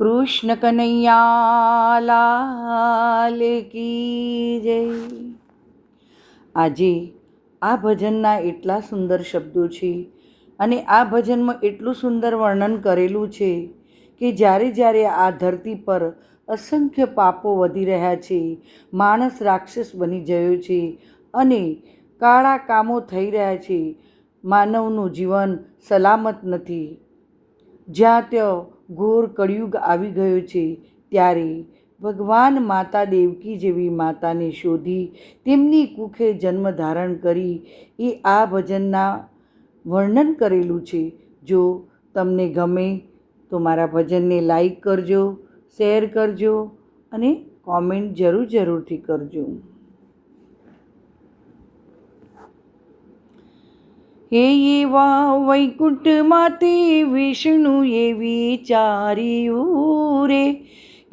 કૃષ્ણ કનૈયાલાલ કી જય. આજે આ ભજનના એટલા સુંદર શબ્દો છે અને આ ભજનમાં એટલું સુંદર વર્ણન કરેલું છે કે જ્યારે જ્યારે આ ધરતી પર અસંખ્ય પાપો વધી રહ્યા છે, માણસ રાક્ષસ બની ગયો છે અને કાળા કામો થઈ રહ્યા છે, માનવનું જીવન સલામત નથી. જ્યાં ત્યાં ઘોર કળિયુગ આવી ગયો છે ત્યારે ભગવાન માતા દેવકી જેવી માતાને શોધી તેમની કુખે જન્મ ધારણ કરી એ આ ભજનના વર્ણન કરેલું છે. જો તમને ગમે તો મારા ભજનને લાઈક કરજો, શેર કરજો અને કોમેન્ટ જરૂર જરૂરથી કરજો. હે એવા વૈકુંઠમાંથી વિષ્ણુએ વિચાર્યું રે.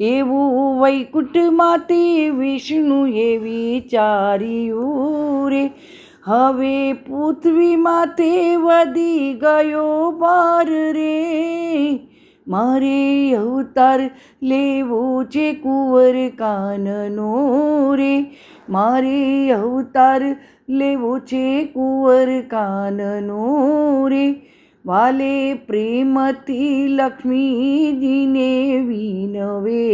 એવું વૈકુંઠમાંથી વિષ્ણુએ વિચાર્યું રે. હવે પૃથ્વીમાં તે વધી ગયો બાર રે. મારે અવતાર લેવો છે કુંવર કાનનો રે. મારે અવતાર લેવો છે કુંવર કાનનો રે. વાલે પ્રેમથી લક્ષ્મીજીને વિનવે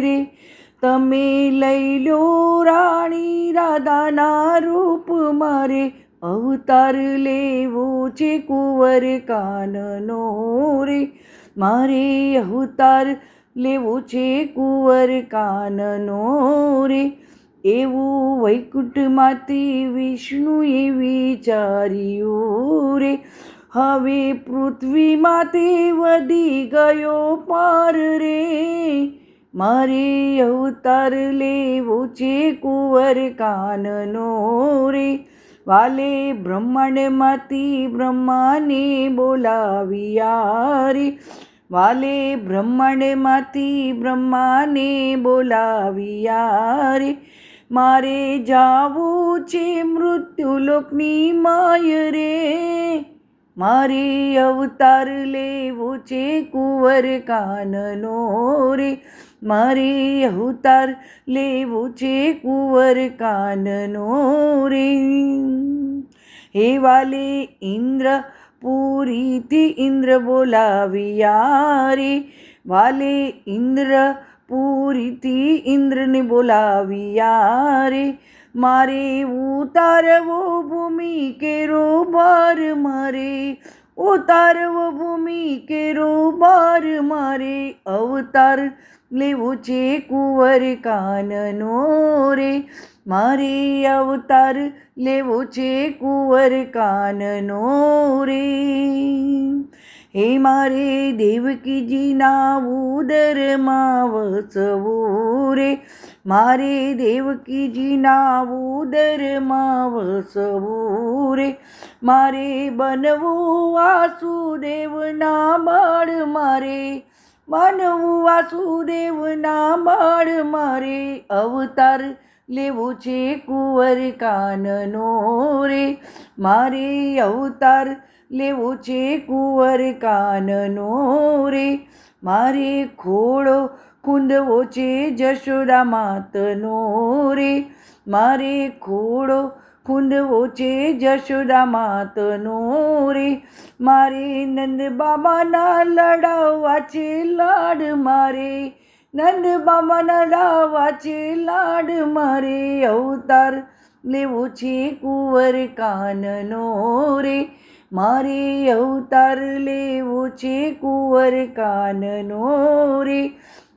રે. તમે લઈ લો રાણી રાધાના રૂપ મારે. અવતાર લેવો છે કુંવર કાનનો રે. મારે અવતાર લેવો છે કુંવર કાનનો રે. એવું વૈકુંઠમાંથી વિષ્ણુએ વિચાર્યું રે. હવે પૃથ્વીમાંથી વધી ગયો પાર રે. મારે અવતાર લેવો છે કુંવર કાનનો રે. વાલે બ્રહ્માંડમાંથી બ્રહ્માને બોલાવ્યા રે. વાલે બ્રહ્માંડમાંથી બ્રહ્માને બોલાવ્યા રે મારે જાવું છે મૃત્યુલોકની માય રે. મારે અવતાર લેવો છે કુંવર કાનનો રે. મારે અવતાર લેવો છે કુંવર કાનનો રે. હે વાલે ઇન્દ્ર પૂરીથી ઇન્દ્ર બોલાવ્યા રે. વાલે ઇન્દ્ર પૂરીથી ઇન્દ્રને બોલાવ્યા રે. મારે ઉતારવો ભૂમિ કેરો બાર મારે. ઉતારવો ભૂમિ કેરો બાર મારે અવતાર લેવો છે કુંવર કાનનો રે. મારે અવતાર લેવો છે કુંવર કાનનો રે. હે મારે દેવકીજીના ઉદરમાં વસવું રે. મારે દેવકીજીના ઉદરમાં વસવું રે મારે બનવું વાસુદેવના બાળ મારે. બનવું વાસુદેવના બાળ મારે. અવતાર લેવો છે કુંવર કાનનો રે. મારે અવતાર લેવો છે કુંવર કાનનો રે. મારે ખોડો કુંદવો છે જશોદા માતનો રે. મારે ખોડો કુંદવો છે જશોદા માતનો રે. મારે નંદ બાબાના લડાવવા છે લાડ મારે. નંદ બાબાના લડાવવા છે લાડ મારે. અવતાર લેવો છે કુંવર કાનનો રે. મારે અવતાર લેવો છે કુંવર કાનનો રે.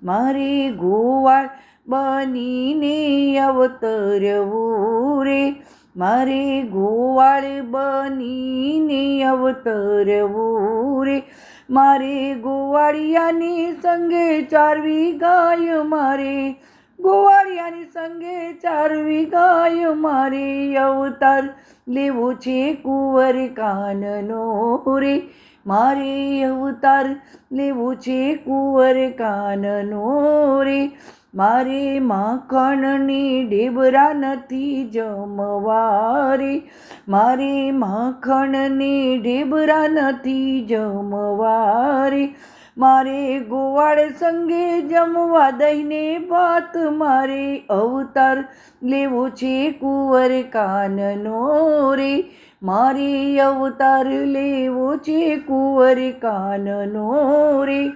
મારે ગોવાળ બનીને અવતરવું રે મારે ગોવાળ બનીને અવતરવું રે મારે ગોવાળિયાની સંગે ચારવી ગાય મારે. ગોવાળિયાની સંગે ચારવી ગાય મારે. અવતાર લેવો છે કુંવર કાનનો રે. મારે અવતાર લેવો છે કુંવર કાનનો રે. મારે માખણની ઢેબરા નથી જમવારે મારે માખણની ઢેબરા નથી જમવારે મારે ગોવાળ સંગે જમવા દઈને ભાત મારે અવતાર લેવો છે કુંવર કાનનો રે. મારે અવતાર લેવો છે કુંવરી કાનનો રે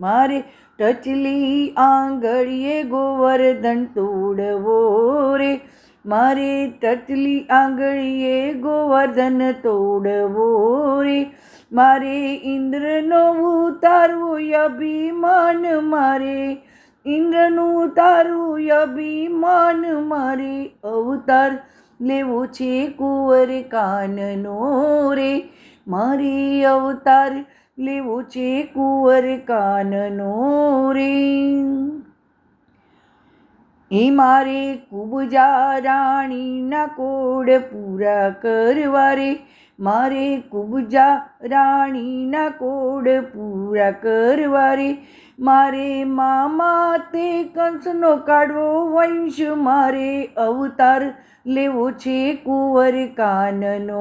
મારે ટચલી આંગળીએ ગોવર્ધન તોડવો રે. મારે ટચલી આંગળીએ ગોવર્ધન તોડવો રે. મારે ઇન્દ્રનો ઉતારવું અભિમાન મારે. ઇન્દ્રનું ઉતારવું અભિમાન મારે. અવતાર લેવો છે કુંવર કાનનો રે. મારે અવતાર લેવો છે કુંવર કાનનો રે. એ મારે કુબજા રાણીના કોડ પૂરા કરવા રે. મારે કુબજા રાણીના કોડ પૂરા કરવા રે. મારે મામા તે કંસનો કાઢવો વંશ મારે અવતાર લેવો છે કુંવર કાનનો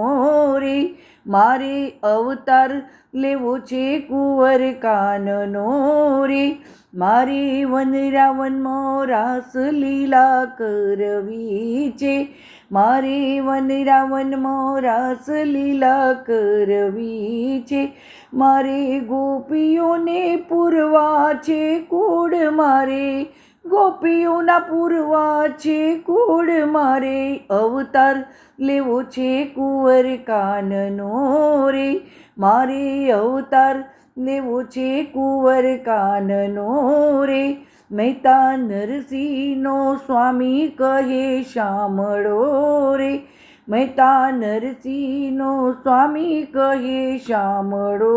રે. મારે અવતાર લેવો છે કુંવર કાનનો રે. મારે વનરાવનમાં રાસ લીલા કરવી છે. મારે વનરાવનમાં રાસ લીલા કરવી છે. મારે ગોપીઓને પૂરવા છે કુળ મારે. ગોપીઓના પૂરવા છે કુળ મારે અવતાર લેવો છે કુંવર કાનનો રે. મારે અવતાર લેવો છે કુંવર કાનનો રે. મહેતા નરસિંહનો સ્વામી કહે, શામળો રે. મહેતા નરસિંહનો સ્વામી કહે, શામળો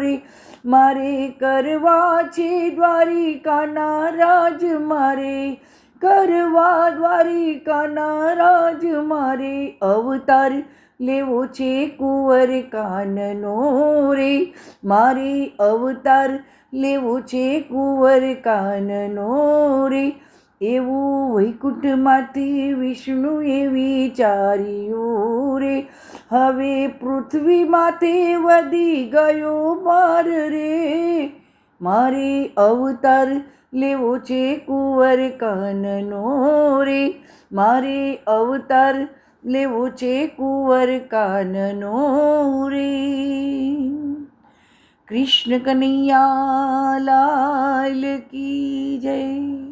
રે, મારે કરવા છે દ્વારિકાના રાજ, મારે કરવા દ્વારિકાના રાજ, મારે અવતાર લેવો છે કુંવર કાનનો રે, મારે અવતાર લેવો છે કુંવર કાનનો રે એવું વૈકુંઠમાંથી વિષ્ણુએ વિચાર્યું રે. હવે પૃથ્વીમાંથી વધી ગયો માર રે. મારે અવતાર લેવો છે કુંવર કાનનો રે. મારે અવતાર લેવો છે કુંવર કાનનો રે. કૃષ્ણ કનૈયા લાલ કી જય.